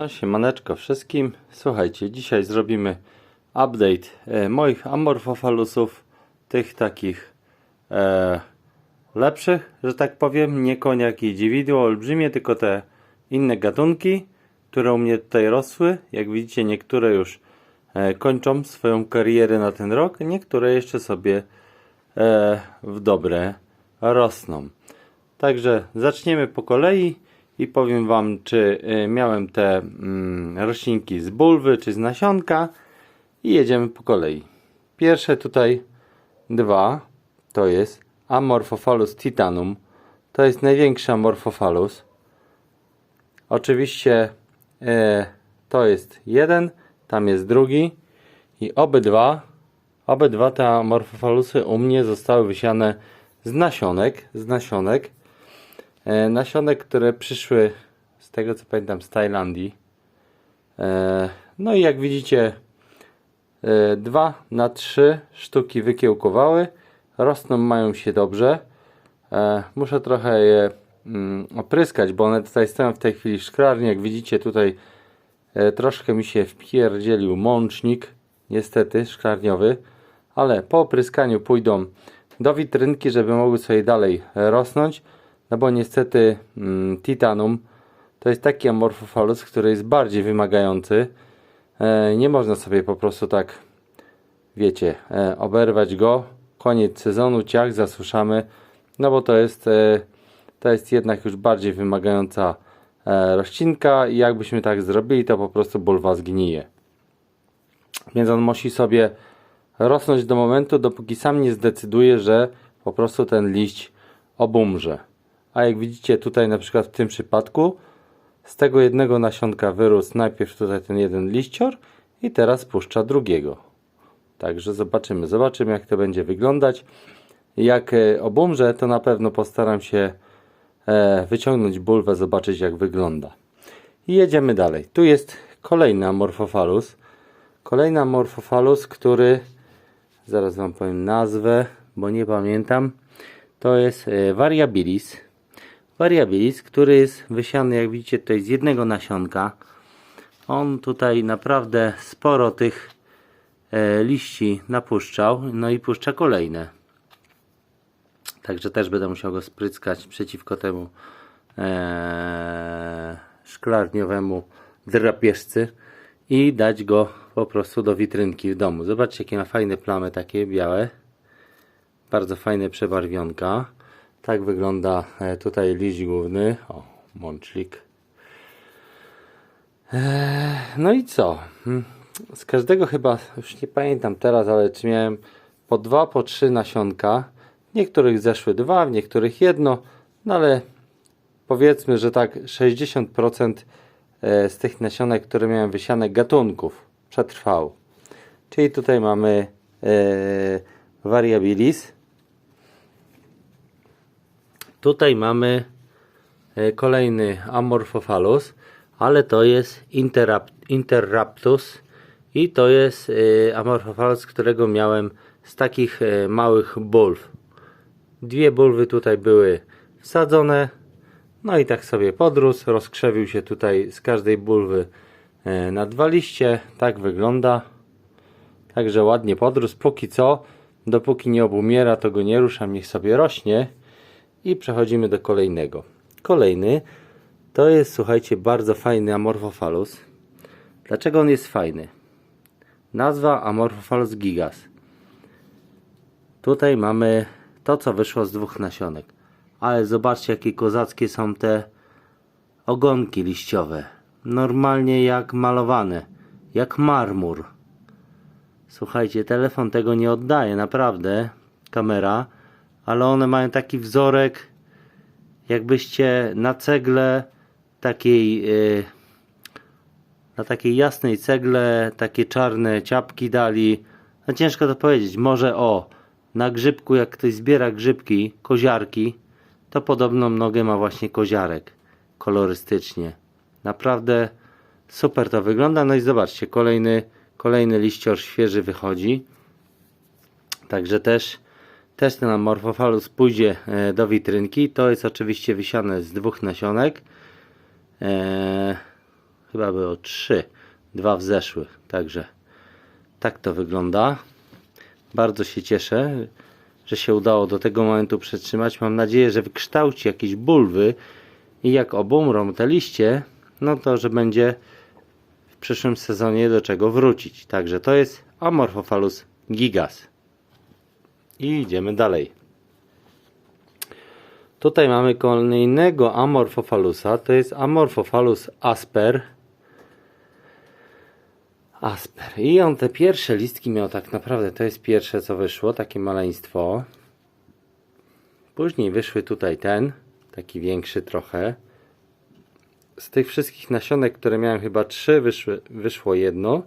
No, siemaneczko wszystkim. Słuchajcie, dzisiaj zrobimy update e, moich amorfofalusów, tych takich e, lepszych, że tak powiem, nie koniaki i dziwidło olbrzymie, tylko te inne gatunki, które u mnie tutaj rosły. Jak widzicie, niektóre już e, kończą swoją karierę na ten rok, niektóre jeszcze sobie e, w dobre rosną. Także zaczniemy po kolei i powiem Wam, czy y, miałem te mm, roślinki z bulwy, czy z nasionka i jedziemy po kolei. Pierwsze tutaj dwa to jest Amorphophallus titanum. To jest największy Amorphophallus. Oczywiście e, to jest jeden, tam jest drugi i obydwa, obydwa te Amorphophallusy u mnie zostały wysiane z nasionek, z nasionek. E, nasionek, które przyszły z tego co pamiętam z Tajlandii. E, no i jak widzicie, e, dwa na trzy sztuki wykiełkowały. Rosną, mają się dobrze. E, muszę trochę je mm, opryskać, bo one tutaj stoją w tej chwili w szklarni. Jak widzicie, tutaj e, troszkę mi się wpierdzielił mącznik, niestety szklarniowy, ale po opryskaniu pójdą do witrynki, żeby mogły sobie dalej e, rosnąć. No bo niestety mm, Titanum to jest taki amorphophallus, który jest bardziej wymagający. E, nie można sobie po prostu tak, wiecie, e, oberwać go. Koniec sezonu, ciach, zasuszamy. No bo to jest, e, to jest jednak już bardziej wymagająca e, roślinka i jakbyśmy tak zrobili, to po prostu bulwa zgnije. Więc on musi sobie rosnąć do momentu, dopóki sam nie zdecyduje, że po prostu ten liść obumrze. A jak widzicie tutaj na przykład w tym przypadku z tego jednego nasionka wyrósł najpierw tutaj ten jeden liścior i teraz puszcza drugiego. Także zobaczymy, zobaczymy jak to będzie wyglądać. Jak e, obumrze to na pewno postaram się e, wyciągnąć bulwę, zobaczyć jak wygląda. I jedziemy dalej. Tu jest kolejny amorphophallus. Kolejny amorphophallus, który zaraz Wam powiem nazwę, bo nie pamiętam. To jest e, variabilis. Variabilis, który jest wysiany, jak widzicie, tutaj z jednego nasionka. On tutaj naprawdę sporo tych e, liści napuszczał, no i puszcza kolejne. Także też będę musiał go spryskać przeciwko temu e, szklarniowemu drapieżcy i dać go po prostu do witrynki w domu. Zobaczcie, jakie ma fajne plamy, takie białe. Bardzo fajne przebarwionka. Tak wygląda e, tutaj liść główny. O, mączlik. Eee, no i co? Hmm, Z każdego chyba, już nie pamiętam teraz, ale czy miałem po dwa, po trzy nasionka. W niektórych zeszły dwa, w niektórych jedno, no ale powiedzmy, że tak 60% e, z tych nasionek, które miałem wysiane gatunków przetrwało. Czyli tutaj mamy e, variabilis. Tutaj mamy e, kolejny Amorphophallus, ale to jest Interrupt, Interruptus i to jest e, Amorphophallus, którego miałem z takich e, małych bulw. Dwie bulwy tutaj były wsadzone, no i tak sobie podrósł, rozkrzewił się tutaj z każdej bulwy na dwa liście, tak wygląda. Także ładnie podrósł, póki co, dopóki nie obumiera, to go nie ruszam, niech sobie rośnie. I przechodzimy do kolejnego. Kolejny to jest, słuchajcie, bardzo fajny Amorphophallus. Dlaczego on jest fajny? Nazwa Amorphophallus gigas. Tutaj mamy to, co wyszło z dwóch nasionek. Ale zobaczcie, jakie kozackie są te ogonki liściowe. Normalnie jak malowane. Jak marmur. Słuchajcie, telefon tego nie oddaje, naprawdę. Kamera ale one mają taki wzorek, jakbyście na cegle takiej, yy, na takiej jasnej cegle, takie czarne ciapki dali. No ciężko to powiedzieć. Może o, na grzybku, jak ktoś zbiera grzybki, koziarki, to podobną nogę ma właśnie koziarek, kolorystycznie. Naprawdę super to wygląda. No i zobaczcie, kolejny, kolejny liścior świeży wychodzi. Także też też ten Amorphophallus pójdzie e, do witrynki. To jest oczywiście wysiane z dwóch nasionek. E, chyba było trzy, dwa wzeszły, także tak to wygląda. Bardzo się cieszę, że się udało do tego momentu przetrzymać. Mam nadzieję, że wykształci jakieś bulwy i jak obumrą te liście, no to że będzie w przyszłym sezonie do czego wrócić. Także to jest Amorphophallus gigas. I idziemy dalej. Tutaj mamy kolejnego Amorphophallusa. To jest Amorphophallus asper. Asper. I on te pierwsze listki miał tak naprawdę. To jest pierwsze co wyszło, takie maleństwo. Później wyszły tutaj ten, taki większy trochę. Z tych wszystkich nasionek, które miałem chyba trzy, wyszły, wyszło jedno.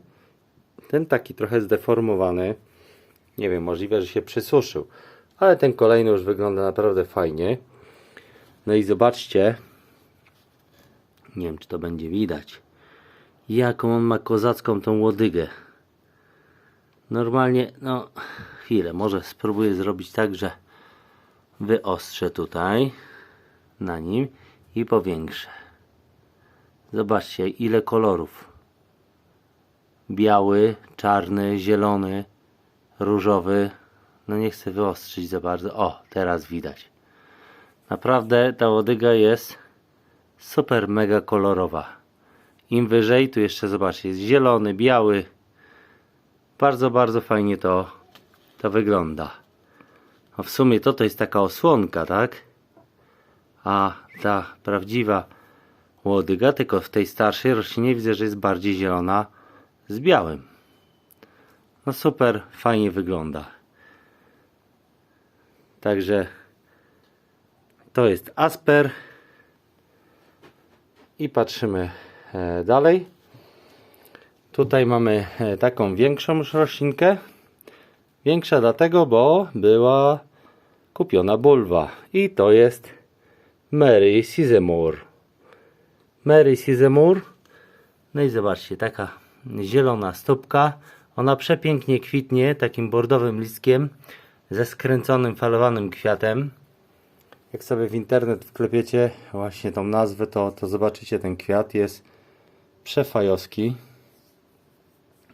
Ten taki trochę zdeformowany. Nie wiem, możliwe, że się przysuszył. Ale ten kolejny już wygląda naprawdę fajnie. No i zobaczcie. Nie wiem, czy to będzie widać. Jaką on ma kozacką tą łodygę. Normalnie, no, chwilę, może spróbuję zrobić tak, że wyostrzę tutaj na nim i powiększę. Zobaczcie, ile kolorów. Biały, czarny, zielony, różowy. No nie chcę wyostrzyć za bardzo. O, teraz widać. Naprawdę ta łodyga jest super mega kolorowa. Im wyżej, tu jeszcze zobaczcie, jest zielony, biały. Bardzo, bardzo fajnie to, to wygląda. A w sumie to to jest taka osłonka, tak? A ta prawdziwa łodyga, tylko w tej starszej roślinie widzę, że jest bardziej zielona z białym. No super, fajnie wygląda. Także to jest Asper. I patrzymy e, dalej. Tutaj mamy e, taką większą roślinkę. Większa dlatego, bo była kupiona bulwa. I to jest Mary Sizemore. Mary Sizemore. No i zobaczcie, taka zielona stópka. Ona przepięknie kwitnie takim bordowym listkiem ze skręconym, falowanym kwiatem. Jak sobie w internet wklepiecie właśnie tą nazwę, to, to zobaczycie ten kwiat. Jest przefajowski.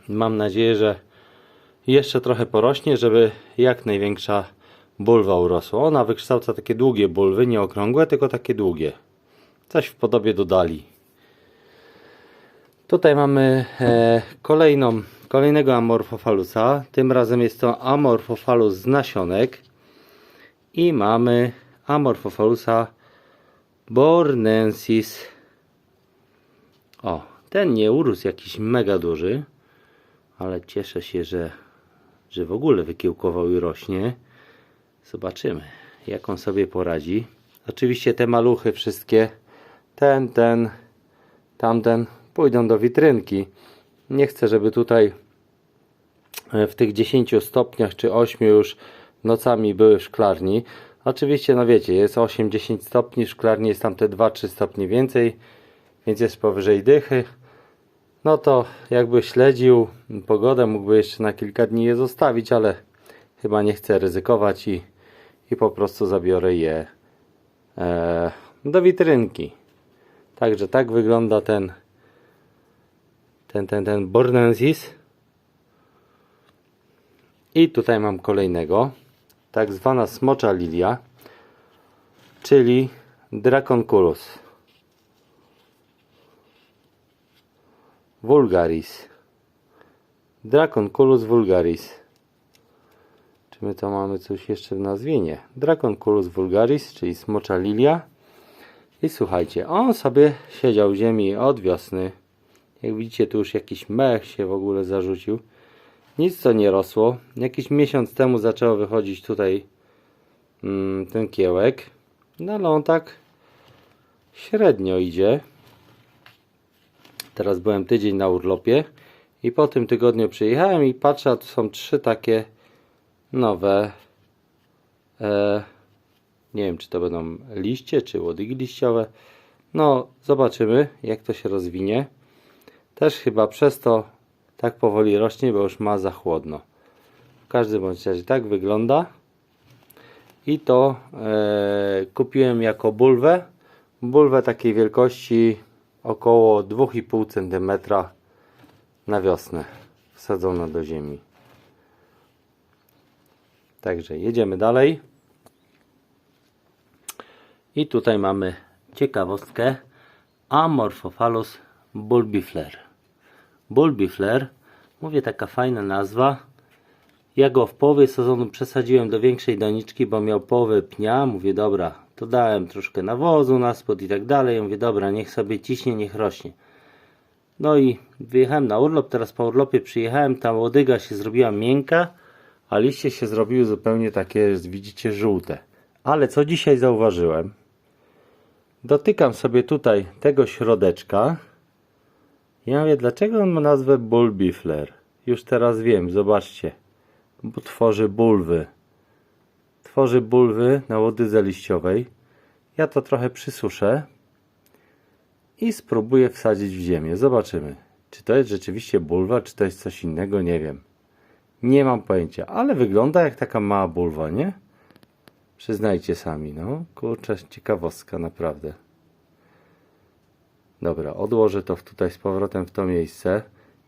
Mam nadzieję, że jeszcze trochę porośnie, żeby jak największa bulwa urosła. Ona wykształca takie długie bulwy, nie okrągłe, tylko takie długie. Coś w podobie do dali. Tutaj mamy e, kolejną, kolejnego Amorphophalusa. Tym razem jest to Amorphophallus z nasionek. I mamy Amorphophalusa bornensis. O, ten nie urósł jakiś mega duży, ale cieszę się, że, że w ogóle wykiełkował i rośnie. Zobaczymy, jak on sobie poradzi. Oczywiście te maluchy wszystkie, ten, ten, tamten, pójdą do witrynki. Nie chcę, żeby tutaj w tych 10 stopniach czy 8 już nocami były w szklarni. Oczywiście, no wiecie, jest 8-10 stopni, w szklarni jest tam te 2-3 stopnie więcej, więc jest powyżej dychy. No to jakby śledził pogodę, mógłby jeszcze na kilka dni je zostawić, ale chyba nie chcę ryzykować i, i po prostu zabiorę je e, do witrynki. Także tak wygląda ten ten, ten, ten Bornensis. I tutaj mam kolejnego, tak zwana smocza lilia, czyli Draconculus vulgaris. Draconculus vulgaris. Czy my to mamy coś jeszcze w nazwie? Nie. Draconculus vulgaris, czyli smocza lilia. I słuchajcie, on sobie siedział w ziemi od wiosny. Jak widzicie, tu już jakiś mech się w ogóle zarzucił. Nic to nie rosło. Jakiś miesiąc temu zaczęło wychodzić tutaj mm, ten kiełek. No ale on tak średnio idzie. Teraz byłem tydzień na urlopie i po tym tygodniu przyjechałem i patrzę, a tu są trzy takie nowe e, nie wiem czy to będą liście, czy łodygi liściowe. No zobaczymy jak to się rozwinie. Też chyba przez to tak powoli rośnie, bo już ma za chłodno. W każdym bądź razie tak wygląda. I to e, kupiłem jako bulwę. Bulwę takiej wielkości około 2,5 cm na wiosnę wsadzone do ziemi. Także jedziemy dalej. I tutaj mamy ciekawostkę Amorphophallus bulbifler. Bulbifler, mówię taka fajna nazwa. Ja go w połowie sezonu przesadziłem do większej doniczki, bo miał połowę pnia. Mówię, dobra, to dałem troszkę nawozu na spód i tak dalej. Mówię, dobra, niech sobie ciśnie, niech rośnie. No i wyjechałem na urlop, teraz po urlopie przyjechałem, ta łodyga się zrobiła miękka, a liście się zrobiły zupełnie takie, widzicie, żółte. Ale co dzisiaj zauważyłem? Dotykam sobie tutaj tego środeczka. Ja mówię, dlaczego on ma nazwę bulbifler? Już teraz wiem, zobaczcie. Bo tworzy bulwy. Tworzy bulwy na łodydze liściowej. Ja to trochę przysuszę i spróbuję wsadzić w ziemię. Zobaczymy, czy to jest rzeczywiście bulwa, czy to jest coś innego, nie wiem. Nie mam pojęcia, ale wygląda jak taka mała bulwa, nie? Przyznajcie sami, no. Kurczę, ciekawostka, naprawdę. Dobra, odłożę to tutaj z powrotem w to miejsce.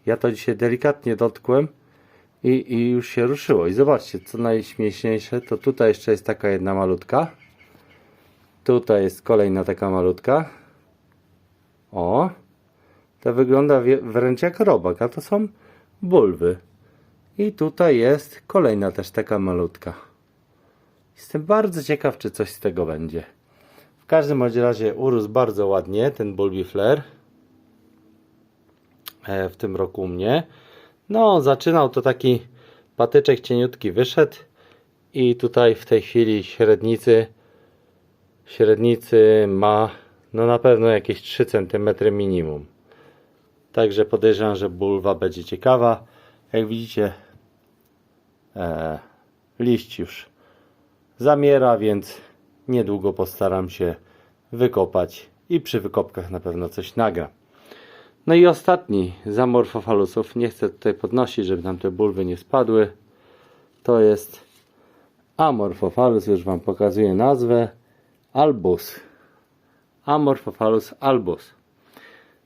Ja to dzisiaj delikatnie dotkłem i, i już się ruszyło. I zobaczcie, co najśmieszniejsze, to tutaj jeszcze jest taka jedna malutka. Tutaj jest kolejna taka malutka. O, to wygląda wręcz jak robak, a to są bulwy. I tutaj jest kolejna też taka malutka. Jestem bardzo ciekaw, czy coś z tego będzie. W każdym razie urósł bardzo ładnie ten bulbifler e, w tym roku u mnie. No, zaczynał to taki patyczek cieniutki wyszedł i tutaj w tej chwili średnicy średnicy ma no na pewno jakieś 3 cm minimum. Także podejrzewam, że bulwa będzie ciekawa. Jak widzicie, e, liść już zamiera, więc niedługo postaram się wykopać i przy wykopkach na pewno coś nagra. No i ostatni z amorfofalusów, nie chcę tutaj podnosić, żeby nam te bulwy nie spadły, to jest amorfofalus, już Wam pokazuję nazwę, albus. Amorphophallus albus.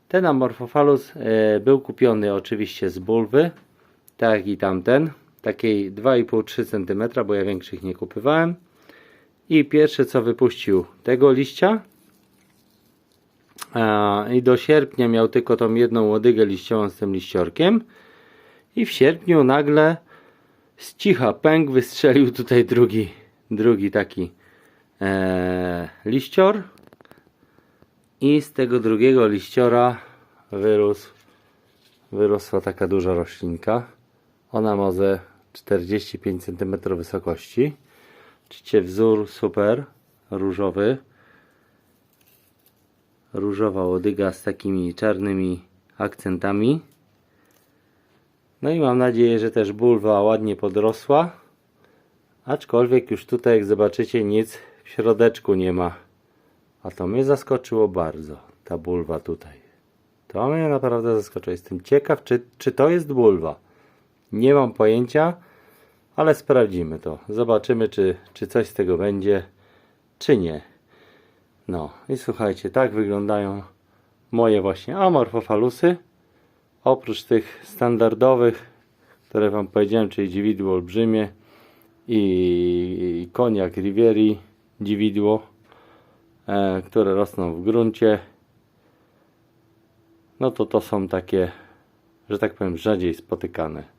Ten Amorphophallus e, był kupiony oczywiście z bulwy, tak i tamten, takiej 2,5-3 cm, bo ja większych nie kupywałem. I pierwsze co wypuścił tego liścia i do sierpnia miał tylko tą jedną łodygę liściową z tym liściorkiem i w sierpniu nagle z cicha pęk wystrzelił tutaj drugi, drugi taki e, liścior i z tego drugiego liściora wyrósł, wyrosła taka duża roślinka. Ona ma ze 45 cm wysokości. Widzicie wzór super, różowy. Różowa łodyga z takimi czarnymi akcentami. No i mam nadzieję, że też bulwa ładnie podrosła. Aczkolwiek już tutaj, jak zobaczycie, nic w środeczku nie ma. A to mnie zaskoczyło bardzo, ta bulwa tutaj. To mnie naprawdę zaskoczyło. Jestem ciekaw, czy, czy to jest bulwa. Nie mam pojęcia, ale sprawdzimy to. Zobaczymy, czy, czy coś z tego będzie, czy nie. No i słuchajcie, tak wyglądają moje właśnie amorfofalusy. Oprócz tych standardowych, które Wam powiedziałem, czyli dziwidło olbrzymie i koniak Rivieri dziwidło, e, które rosną w gruncie. No to to są takie, że tak powiem, rzadziej spotykane.